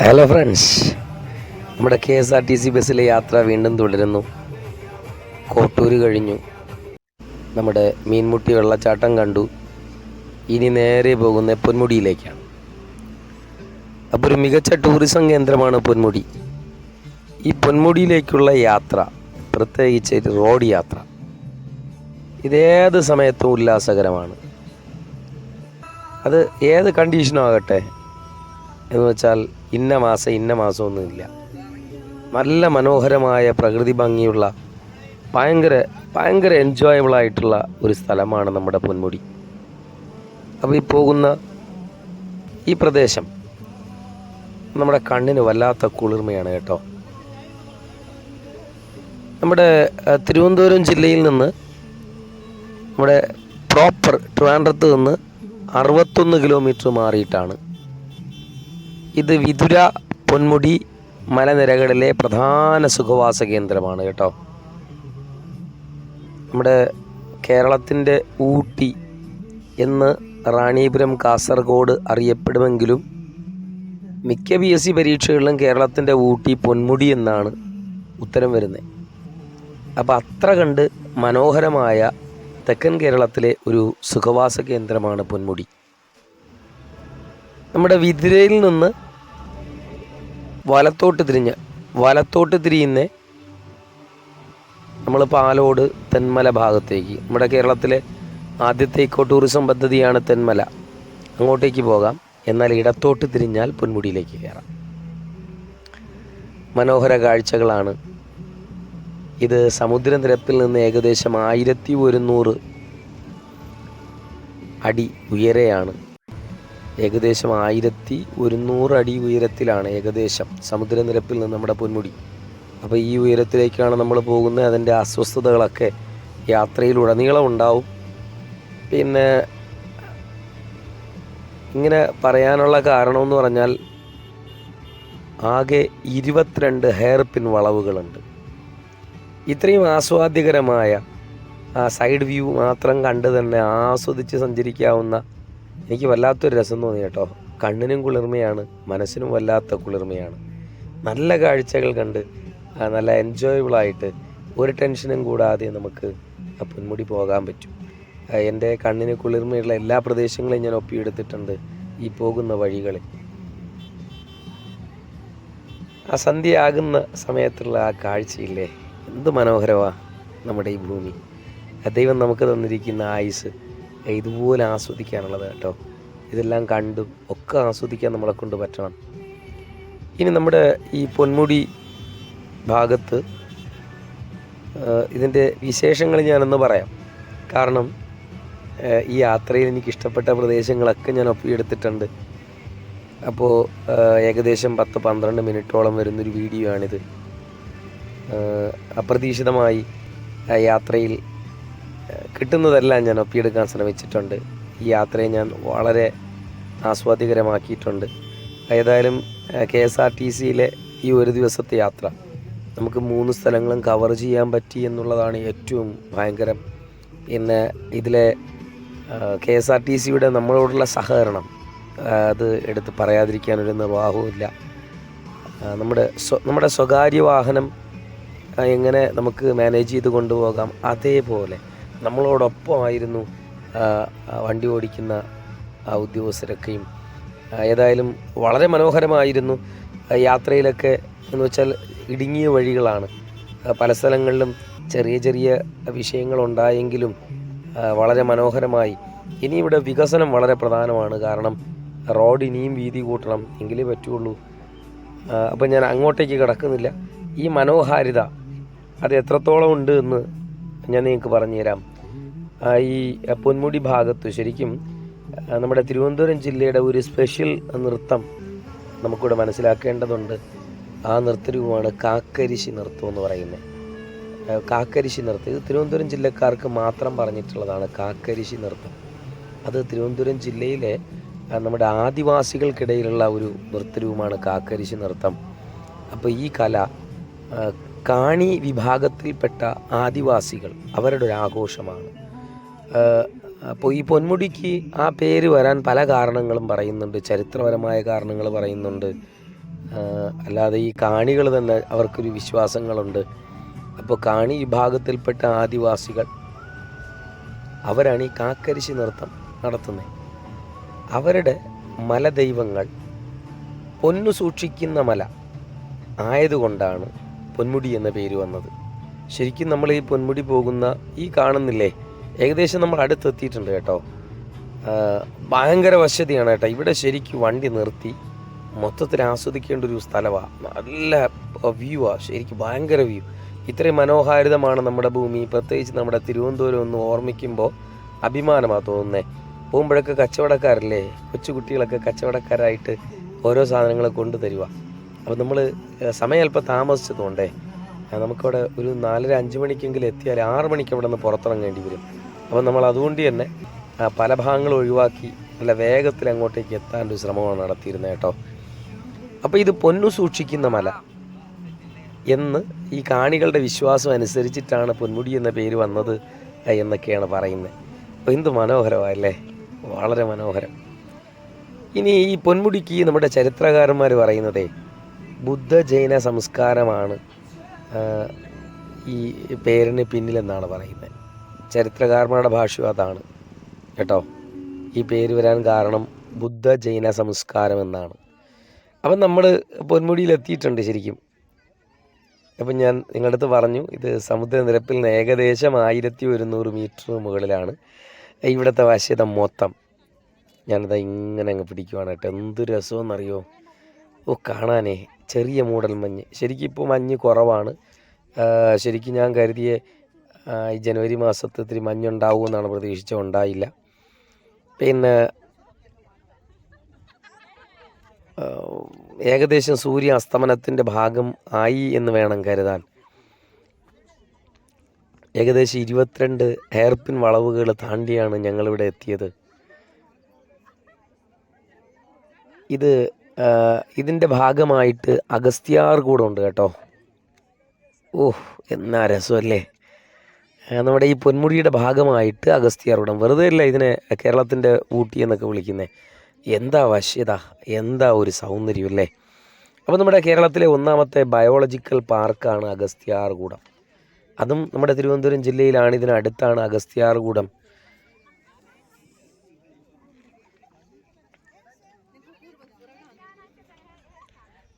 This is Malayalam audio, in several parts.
ഹലോ ഫ്രണ്ട്സ് നമ്മുടെ K S R T C ബസ്സിലെ യാത്ര വീണ്ടും തുടരുന്നു. കോട്ടൂർ കഴിഞ്ഞു. നമ്മുടെ മീൻമുട്ടി വെള്ളച്ചാട്ടം കണ്ടു. ഇനി നേരെ പോകുന്ന പൊന്മുടിയിലേക്കാണ്. അപ്പോൾ ഒരു മികച്ച ടൂറിസം കേന്ദ്രമാണ് പൊന്മുടി. ഈ പൊന്മുടിയിലേക്കുള്ള യാത്ര പ്രത്യേകിച്ച് റോഡ് യാത്ര ഇതേത് സമയത്തും ഉല്ലാസകരമാണ്. അത് ഏത് കണ്ടീഷനും ആകട്ടെ എന്ന് വെച്ചാൽ ഇന്ന മാസം ഇന്ന മാസമൊന്നുമില്ല നല്ല മനോഹരമായ പ്രകൃതി ഭംഗിയുള്ള ഭയങ്കര ഭയങ്കര എൻജോയബിൾ ആയിട്ടുള്ള ഒരു സ്ഥലമാണ് നമ്മുടെ പൊന്മുടി. അപ്പോൾ ഈ പോകുന്ന ഈ പ്രദേശം നമ്മുടെ കണ്ണിന് വല്ലാത്ത കുളിർമയാണ് കേട്ടോ. നമ്മുടെ തിരുവനന്തപുരം ജില്ലയിൽ നിന്ന് നമ്മുടെ പ്രോപ്പർ ട്രിവാൻഡ്രത്ത് നിന്ന് അറുപത്തൊന്ന് കിലോമീറ്റർ മാറിയിട്ടാണ് ഇത് വിതുര പൊന്മുടി മലനിരകളിലെ പ്രധാന സുഖവാസ കേന്ദ്രമാണ് കേട്ടോ. നമ്മുടെ കേരളത്തിന്റെ ഊട്ടി എന്ന് റാണീപുരം കാസർഗോഡ് അറിയപ്പെടുമെങ്കിലും മിക്ക പി എസ് സി പരീക്ഷകളിലും കേരളത്തിന്റെ ഊട്ടി പൊന്മുടി എന്നാണ് ഉത്തരം വരുന്നത്. അപ്പോൾ അത്ര കണ്ട് മനോഹരമായ തെക്കൻ കേരളത്തിലെ ഒരു സുഖവാസ കേന്ദ്രമാണ് പൊന്മുടി. നമ്മുടെ വിതിരയിൽ നിന്ന് വലത്തോട്ട് തിരിഞ്ഞ്. വലത്തോട്ട് തിരിയുന്ന നമ്മൾ പാലോട് തെന്മല ഭാഗത്തേക്ക്. നമ്മുടെ കേരളത്തിലെ ആദ്യത്തെ ഇക്കോ ടൂറിസം പദ്ധതിയാണ് തെന്മല. അങ്ങോട്ടേക്ക് പോകാം. എന്നാൽ ഇടത്തോട്ട് തിരിഞ്ഞാൽ പൊന്മുടിയിലേക്ക് കയറാം. മനോഹര കാഴ്ചകളാണ്. ഇത് സമുദ്രനിരപ്പിൽ നിന്ന് ഏകദേശം ആയിരത്തി ഒരുന്നൂറ് അടി ഉയരെയാണ്. ഏകദേശം ആയിരത്തി ഒരുന്നൂറ് അടി ഉയരത്തിലാണ് ഏകദേശം സമുദ്രനിരപ്പിൽ നിന്ന് നമ്മുടെ പൊന്മുടി. അപ്പോൾ ഈ ഉയരത്തിലേക്കാണ് നമ്മൾ പോകുന്നത്. അതിന്റെ അസ്വസ്ഥതകളൊക്കെ യാത്രയിലുടനീളം ഉണ്ടാവും. പിന്നെ ഇങ്ങനെ പറയാനുള്ള കാരണമെന്ന് പറഞ്ഞാൽ ആകെ ഇരുപത്തിരണ്ട് ഹെയർ പിൻ വളവുകളുണ്ട്. ഇത്രയും ആസ്വാദ്യകരമായ ആ സൈഡ് വ്യൂ മാത്രം കണ്ട് തന്നെ ആസ്വദിച്ച് സഞ്ചരിക്കാവുന്ന എനിക്ക് വല്ലാത്തൊരു രസം തോന്നി കേട്ടോ. കണ്ണിനും കുളിർമയാണ് മനസ്സിനും വല്ലാത്ത കുളിർമയാണ്. നല്ല കാഴ്ചകൾ കണ്ട് നല്ല എൻജോയബിളായിട്ട് ഒരു ടെൻഷനും കൂടാതെ നമുക്ക് പൊന്മുടി പോകാൻ പറ്റും. എന്റെ കണ്ണിന് കുളിർമയുള്ള എല്ലാ പ്രദേശങ്ങളെയും ഞാൻ ഒപ്പിയെടുത്തിട്ടുണ്ട് ഈ പോകുന്ന വഴികളിൽ. ആ സന്ധ്യയാകുന്ന സമയത്തുള്ള ആ കാഴ്ചയില്ലേ? എന്ത് മനോഹരമാണ് നമ്മുടെ ഈ ഭൂമി. ദൈവം നമുക്ക് തന്നിരിക്കുന്ന ആയുസ് ഇതുപോലെ ആസ്വദിക്കാനുള്ളത് കേട്ടോ. ഇതെല്ലാം കണ്ടും ഒക്കെ ആസ്വദിക്കാൻ നമ്മളെ കൊണ്ട് പറ്റണം. ഇനി നമ്മുടെ ഈ പൊന്മുടി ഭാഗത്ത് ഇതിന്റെ വിശേഷങ്ങൾ ഞാനൊന്ന് പറയാം. കാരണം ഈ യാത്രയിൽ എനിക്ക് ഇഷ്ടപ്പെട്ട പ്രദേശങ്ങളൊക്കെ ഞാൻ ഒപ്പിയെടുത്തിട്ടുണ്ട്. അപ്പോൾ ഏകദേശം പത്ത് പന്ത്രണ്ട് മിനിറ്റോളം വരുന്നൊരു വീഡിയോ ആണിത് അപ്രതീക്ഷിതമായി യാത്രയിൽ കിട്ടുന്നതെല്ലാം ഞാൻ ഒപ്പിയെടുക്കാൻ ശ്രമിച്ചിട്ടുണ്ട്. ഈ യാത്രയെ ഞാൻ വളരെ ആസ്വാദികരമാക്കിയിട്ടുണ്ട് ഏതായാലും കെ എസ് ആർ ടി സിയിലെ ഈ ഒരു ദിവസത്തെ യാത്ര നമുക്ക് മൂന്ന് സ്ഥലങ്ങളും കവർ ചെയ്യാൻ പറ്റി എന്നുള്ളതാണ് ഏറ്റവും ഭയങ്കരം. പിന്നെ ഇതിലെ കെ എസ് ആർ ടി സിയുടെ നമ്മളോടുള്ള സഹകരണം അത് എടുത്ത് പറയാതിരിക്കാനൊരു നിർവാഹവുമില്ല നമ്മുടെ നമ്മുടെ സ്വകാര്യ വാഹനം എങ്ങനെ നമുക്ക് മാനേജ് ചെയ്ത് കൊണ്ടുപോകാം അതേപോലെ നമ്മളോടൊപ്പമായിരുന്നു വണ്ടി ഓടിക്കുന്ന ആ ഉദ്യോഗസ്ഥരൊക്കെയും. ഏതായാലും വളരെ മനോഹരമായിരുന്നു യാത്രയിലൊക്കെ എന്ന് വെച്ചാൽ ഇടുങ്ങിയ വഴികളാണ്. പല സ്ഥലങ്ങളിലും ചെറിയ ചെറിയ വിഷയങ്ങളുണ്ടായെങ്കിലും വളരെ മനോഹരമായി. ഇനി ഇവിടെ വികസനം വളരെ പ്രധാനമാണ്. കാരണം റോഡ് ഇനിയും വീതി കൂട്ടണം എങ്കിലേ പറ്റുള്ളൂ. അപ്പം ഞാൻ അങ്ങോട്ടേക്ക് കിടക്കുന്നില്ല. ഈ മനോഹാരിത അത് എത്രത്തോളം ഉണ്ട് എന്ന് ഞാൻ നിങ്ങൾക്ക് പറഞ്ഞുതരാം. ഈ പൊന്മുടി ഭാഗത്ത് ശരിക്കും നമ്മുടെ തിരുവനന്തപുരം ജില്ലയുടെ ഒരു സ്പെഷ്യൽ നൃത്തം നമുക്കിവിടെ മനസ്സിലാക്കേണ്ടതുണ്ട്. ആ നൃത്തരൂപമാണ് കാക്കരിശി നൃത്തം എന്ന് പറയുന്നത്. കാക്കരിശി നൃത്തം. ഇത് തിരുവനന്തപുരം ജില്ലക്കാർക്ക് മാത്രം പറഞ്ഞിട്ടുള്ളതാണ് കാക്കരിശി നൃത്തം. അത് തിരുവനന്തപുരം ജില്ലയിലെ നമ്മുടെ ആദിവാസികൾക്കിടയിലുള്ള ഒരു നൃത്തരൂപമാണ് കാക്കരിശി നൃത്തം. അപ്പോൾ ഈ കല കാണി വിഭാഗത്തിൽപ്പെട്ട ആദിവാസികൾ അവരുടെ ഒരു ആഘോഷമാണ്. അപ്പോൾ ഈ പൊന്മുടിക്ക് ആ പേര് വരാൻ പല കാരണങ്ങളും പറയുന്നുണ്ട്. ചരിത്രപരമായ കാരണങ്ങൾ പറയുന്നുണ്ട്. അല്ലാതെ ഈ കാണികൾ തന്നെ അവർക്കൊരു വിശ്വാസങ്ങളുണ്ട്. അപ്പോൾ കാണി വിഭാഗത്തിൽപ്പെട്ട ആദിവാസികൾ അവരാണ് ഈ കാക്കരിശി നൃത്തം നടത്തുന്നത് അവരുടെ മലദൈവങ്ങൾ പൊന്നു സൂക്ഷിക്കുന്ന മല ആയതുകൊണ്ടാണ് പൊന്മുടി എന്ന പേര് വന്നത്. ശരിക്കും നമ്മൾ ഈ പൊന്മുടി പോകുന്ന ഈ കാണുന്നില്ലേ? ഏകദേശം നമ്മൾ അടുത്തെത്തിയിട്ടുണ്ട് കേട്ടോ. ഭയങ്കര വശതിയാണ് കേട്ടോ. ഇവിടെ ശരിക്കും വണ്ടി നിർത്തി. മൊത്തത്തിൽ ആസ്വദിക്കേണ്ട ഒരു സ്ഥലമാണ് നല്ല വ്യൂ ആ. ശരിക്കും ഭയങ്കര വ്യൂ ഇത്രയും മനോഹാരിതമാണ് നമ്മുടെ ഭൂമി. പ്രത്യേകിച്ച് നമ്മുടെ തിരുവനന്തപുരം ഒന്ന് ഓർമ്മിക്കുമ്പോൾ അഭിമാനമാണ് തോന്നുന്നത് പോകുമ്പോഴൊക്കെ കച്ചവടക്കാരല്ലേ? കൊച്ചുകുട്ടികളൊക്കെ കച്ചവടക്കാരായിട്ട് ഓരോ സാധനങ്ങൾ കൊണ്ടു തരുക അപ്പോൾ നമ്മൾ സമയം അല്പം താമസിച്ചതുകൊണ്ടേ നമുക്കവിടെ ഒരു നാലര അഞ്ച് മണിക്കെങ്കിലും എത്തിയാൽ ആറ് മണിക്ക് അവിടെ നിന്ന് പുറത്തിറങ്ങേണ്ടി വരും. അപ്പോൾ നമ്മൾ അതുകൊണ്ട് തന്നെ പല ഭാഗങ്ങൾ ഒഴിവാക്കി നല്ല വേഗത്തിൽ അങ്ങോട്ടേക്ക് എത്താൻ ഒരു ശ്രമമാണ് നടത്തിയിരുന്നത് കേട്ടോ. അപ്പോൾ ഇത് പൊന്നു സൂക്ഷിക്കുന്ന മല എന്ന് ഈ കാണികളുടെ വിശ്വാസം അനുസരിച്ചിട്ടാണ് പൊന്മുടി എന്ന പേര് വന്നത് എന്നൊക്കെയാണ് പറയുന്നത്. അപ്പോൾ എന്ത് മനോഹരമല്ലേ വളരെ മനോഹരം. ഇനി ഈ പൊന്മുടിക്ക് നമ്മുടെ ചരിത്രകാരന്മാർ പറയുന്നതേ ബുദ്ധ ജൈന സംസ്കാരമാണ് ഈ പേരിന് പിന്നിലെന്നാണ് പറയുന്നത്. ചരിത്രകാരന്മാരുടെ ഭാഷയും അതാണ്. കേട്ടോ? ഈ പേര് വരാൻ കാരണം ബുദ്ധ ജൈന സംസ്കാരം എന്നാണ്. അപ്പം നമ്മൾ പൊന്മുടിയിലെത്തിയിട്ടുണ്ട് ശരിക്കും. അപ്പം ഞാൻ നിങ്ങളുടെ അടുത്ത് പറഞ്ഞു ഇത് സമുദ്രനിരപ്പിൽ നിന്ന് ഏകദേശം ആയിരത്തി ഒരുന്നൂറ് മീറ്റർ മുകളിലാണ്. ഇവിടുത്തെ വശ്യത മൊത്തം. ഞാനത് ഇങ്ങനെ അങ്ങ് പിടിക്കുവാണ് കേട്ടോ. എന്ത് രസമെന്നറിയോ? ഓ കാണാനേ. ചെറിയ മൂടൽ മഞ്ഞ്. ശരിക്കും ഇപ്പോൾ മഞ്ഞ് കുറവാണ്. ശരിക്കും ഞാൻ കരുതിയ ഈ ജനുവരി മാസത്തിൽ ഇത്തിരി മഞ്ഞുണ്ടാവും എന്നാണ് പ്രതീക്ഷിച്ചത്. ഉണ്ടായില്ല. പിന്നെ ഏകദേശം സൂര്യ അസ്തമനത്തിന്റെ ഭാഗം ആയി എന്ന് വേണം കരുതാൻ. ഏകദേശം ഇരുപത്തിരണ്ട് ഹെയർപിൻ വളവുകൾ താണ്ടിയാണ് ഞങ്ങളിവിടെ എത്തിയത്. ഇത് ഇതിന്റെ ഭാഗമായിട്ട് അഗസ്ത്യാർ കൂടെ ഉണ്ട് കേട്ടോ. ഓഹ് എന്നാ രസമല്ലേ? നമ്മുടെ ഈ പൊന്മുടിയുടെ ഭാഗമായിട്ട് അഗസ്ത്യാർകൂടം വെറുതെ അല്ല ഇതിനെ കേരളത്തിന്റെ ഊട്ടി എന്നൊക്കെ വിളിക്കുന്നത് എന്താ വശ്യത? എന്താ ഒരു സൗന്ദര്യം അല്ലേ? അപ്പോൾ നമ്മുടെ കേരളത്തിലെ ഒന്നാമത്തെ ബയോളജിക്കൽ പാർക്കാണ് അഗസ്ത്യാർകൂടം അതും നമ്മുടെ തിരുവനന്തപുരം ജില്ലയിലാണ് ഇതിനടുത്താണ് അഗസ്ത്യാർകൂടം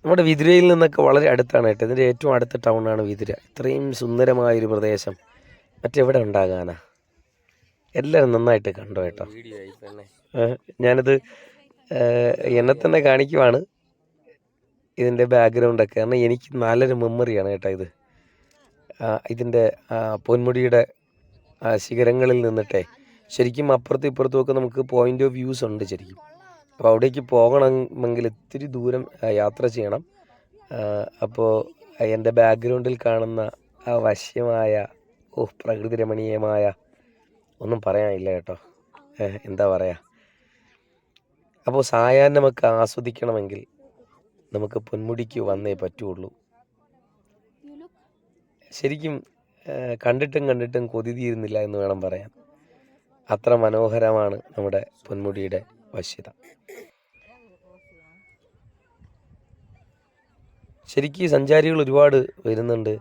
നമ്മുടെ വിതുരയിൽ നിന്നൊക്കെ വളരെ അടുത്താണ് കേട്ടോ. ഇതിന്റെ ഏറ്റവും അടുത്ത ടൗണാണ് വിതുര. ഇത്രയും സുന്ദരമായൊരു പ്രദേശം. മറ്റെവിടെ ഉണ്ടാകാനാ? എല്ലാവരും നന്നായിട്ട് കണ്ടു കേട്ടോ? ഞാനത് എന്നെ തന്നെ കാണിക്കുവാണ്. ഇതിന്റെ ബാക്ക്ഗ്രൗണ്ടൊക്കെ കാരണം എനിക്ക് നല്ലൊരു മെമ്മറിയാണ് കേട്ടോ ഇത്. ഇതിന്റെ പൊന്മുടിയുടെ ശിഖരങ്ങളിൽ നിന്നിട്ടേ ശരിക്കും അപ്പുറത്തും ഇപ്പുറത്തും ഒക്കെ നമുക്ക് പോയിന്റ് ഓഫ് വ്യൂസ് ഉണ്ട് ശരിക്കും. അപ്പോൾ അവിടേക്ക് പോകണമെങ്കിൽ ഇത്തിരി ദൂരം യാത്ര ചെയ്യണം. അപ്പോൾ എന്റെ ബാക്ക്ഗ്രൗണ്ടിൽ കാണുന്ന ആ വശ്യമായ ഓ പ്രകൃതി രമണീയമായ ഒന്നും പറയാനില്ല കേട്ടോ. എന്താ പറയുക അപ്പോൾ നമുക്ക് ആസ്വദിക്കണമെങ്കിൽ നമുക്ക് പൊന്മുടിക്ക് വന്നേ പറ്റുള്ളൂ. ശരിക്കും കണ്ടിട്ടും കണ്ടിട്ടും കൊതി തീരുന്നില്ല എന്ന് വേണം പറയാൻ. അത്ര മനോഹരമാണ് നമ്മുടെ പൊന്മുടിയുടെ വശ്യത. ശരിക്കും സഞ്ചാരികൾ ഒരുപാട് വരുന്നുണ്ട്.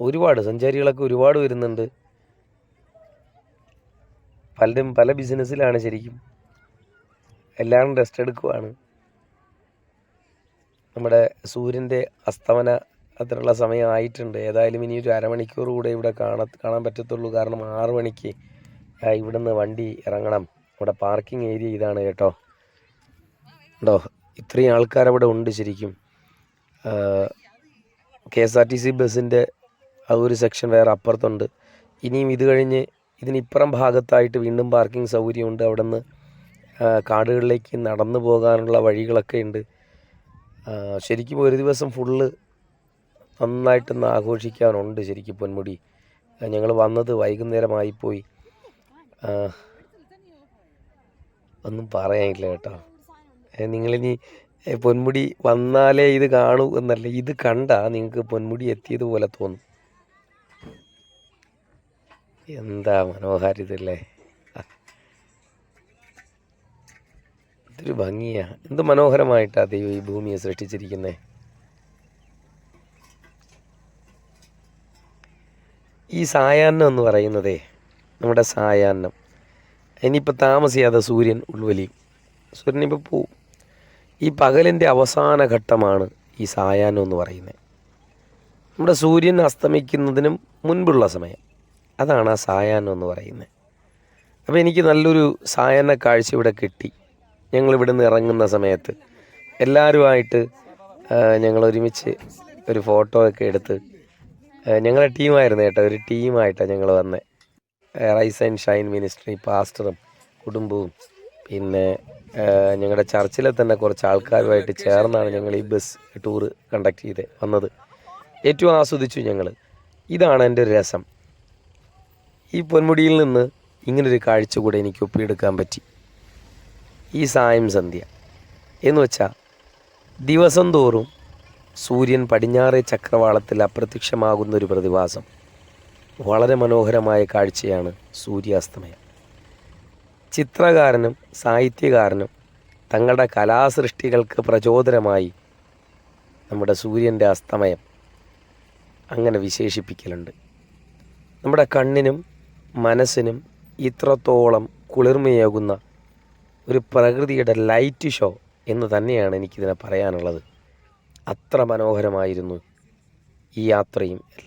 ഒരുപാട് സഞ്ചാരികളൊക്കെ ഒരുപാട് വരുന്നുണ്ട്. പലരും പല ബിസിനസ്സിലാണ് ശരിക്കും. എല്ലാവരും റെസ്റ്റ് എടുക്കുവാണ്. നമ്മുടെ സൂര്യന്റെ അസ്തമന അത്രയുള്ള സമയമായിട്ടുണ്ട് ഏതായാലും ഇനി ഒരു അരമണിക്കൂർ കൂടെ ഇവിടെ കാണാ കാണാൻ പറ്റത്തുള്ളൂ. കാരണം ആറു മണിക്ക് ഇവിടുന്ന് വണ്ടി ഇറങ്ങണം. ഇവിടെ പാർക്കിംഗ് ഏരിയ ഇതാണ് കേട്ടോ. ഉണ്ടോ? ഇത്രയും ആൾക്കാരവിടെ ഉണ്ട് ശരിക്കും. K S R T C ബസ്സിന്റെ ആ ഒരു സെക്ഷൻ വേറെ അപ്പുറത്തുണ്ട്. ഇനിയും ഇത് കഴിഞ്ഞ് ഇതിനിപ്പുറം ഭാഗത്തായിട്ട് വീണ്ടും പാർക്കിംഗ് സൗകര്യമുണ്ട്. അവിടെ നിന്ന് കാടുകളിലേക്ക് നടന്നു പോകാനുള്ള വഴികളൊക്കെ ഉണ്ട്. ശരിക്കും ഒരു ദിവസം ഫുള്ള് നന്നായിട്ടൊന്ന് ആഘോഷിക്കാനുണ്ട് ശരിക്കും പൊന്മുടി. ഞങ്ങൾ വന്നത് വൈകുന്നേരമായിപ്പോയി ഒന്നും പറയാനില്ല കേട്ടോ. നിങ്ങളിനി പൊന്മുടി വന്നാലേ ഇത് കാണൂ എന്നല്ല ഇത് കണ്ടാ നിങ്ങൾക്ക് പൊന്മുടി എത്തിയതുപോലെ തോന്നും. എന്താ മനോഹാരിതല്ലേ ഇതൊരു ഭംഗിയാ. എന്ത് മനോഹരമായിട്ടാ ദൈവം ഈ ഭൂമിയെ സൃഷ്ടിച്ചിരിക്കുന്നത് ഈ സായാഹ്നം എന്ന് പറയുന്നതേ നമ്മുടെ സായാഹ്നം. ഇനിയിപ്പോൾ താമസിയാതെ സൂര്യൻ ഉൾവലിയും. സൂര്യൻ ഇപ്പോൾ പോവും. ഈ പകലിന്റെ അവസാന ഘട്ടമാണ് ഈ സായാഹ്നം എന്ന് പറയുന്നത് നമ്മുടെ സൂര്യൻ അസ്തമിക്കുന്നതിനും മുൻപുള്ള സമയം. അതാണ് ആ സായാഹ്നം എന്ന് പറയുന്നത്. അപ്പോൾ എനിക്ക് നല്ലൊരു സായാഹ്ന കാഴ്ച ഇവിടെ കിട്ടി. ഞങ്ങൾ ഇവിടെ നിന്ന് ഇറങ്ങുന്ന സമയത്ത് എല്ലാവരുമായിട്ട് ഞങ്ങൾ ഒരുമിച്ച് ഒരു ഫോട്ടോ ഒക്കെ എടുത്ത് ഞങ്ങളുടെ ടീമായിരുന്നു കേട്ടോ ഒരു ടീമായിട്ടാണ് ഞങ്ങൾ വന്നത്. റൈസ് ആൻഡ് ഷൈൻ മിനിസ്ട്രി പാസ്റ്ററും കുടുംബവും പിന്നെ ഞങ്ങളുടെ ചർച്ചിലെ തന്നെ കുറച്ച് ആൾക്കാരുമായിട്ട് ചേർന്നാണ് ഞങ്ങൾ ഈ ബസ് ടൂറ് കണ്ടക്ട് ചെയ്ത് വന്നത്. ഏറ്റവും ആസ്വദിച്ചു ഞങ്ങൾ. ഇതാണ് എന്റെ ഒരു രസം. ഈ പൊന്മുടിയിൽ നിന്ന് ഇങ്ങനൊരു കാഴ്ച കൂടെ എനിക്ക് ഒപ്പിയെടുക്കാൻ പറ്റി. ഈ സായം സന്ധ്യ. എന്ന് വെച്ചാൽ ദിവസം തോറും സൂര്യൻ പടിഞ്ഞാറേ ചക്രവാളത്തിൽ അപ്രത്യക്ഷമാകുന്ന ഒരു പ്രതിഭാസം. വളരെ മനോഹരമായ കാഴ്ചയാണ് സൂര്യാസ്തമയം. ചിത്രകാരനും സാഹിത്യകാരനും തങ്ങളുടെ കലാസൃഷ്ടികൾക്ക് പ്രചോദനമായി നമ്മുടെ സൂര്യന്റെ അസ്തമയം അങ്ങനെ വിശേഷിപ്പിക്കലുണ്ട്. നമ്മുടെ കണ്ണിനും മനസ്സിനും ഇത്രത്തോളം കുളിർമയേകുന്ന ഒരു പ്രകൃതിയുടെ ലൈറ്റ് ഷോ എന്ന് തന്നെയാണ് എനിക്കിതിനെ പറയാനുള്ളത്. അത്ര മനോഹരമായിരുന്നു ഈ യാത്രയും എല്ലാം.